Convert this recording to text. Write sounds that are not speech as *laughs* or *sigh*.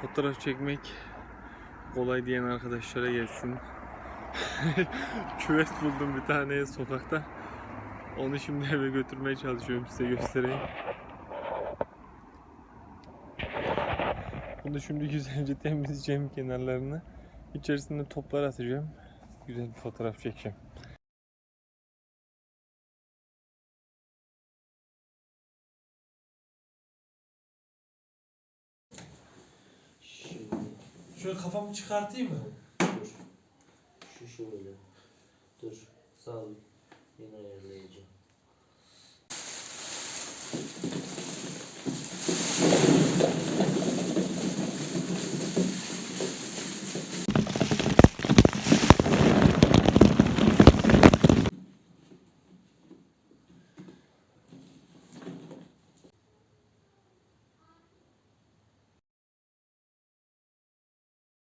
Fotoğraf çekmek kolay diyen arkadaşlara gelsin. *laughs* Küvet buldum bir tane sokakta. Onu şimdi eve götürmeye çalışıyorum size göstereyim. Bunu şimdi güzelce *laughs* temizleyeceğim kenarlarını. İçerisine toplar atacağım. Güzel bir fotoğraf çekeceğim. Şöyle kafamı çıkartayım mı? Dur. Şu şöyle. Dur. Sağ ol. Yine ayarlayacağım.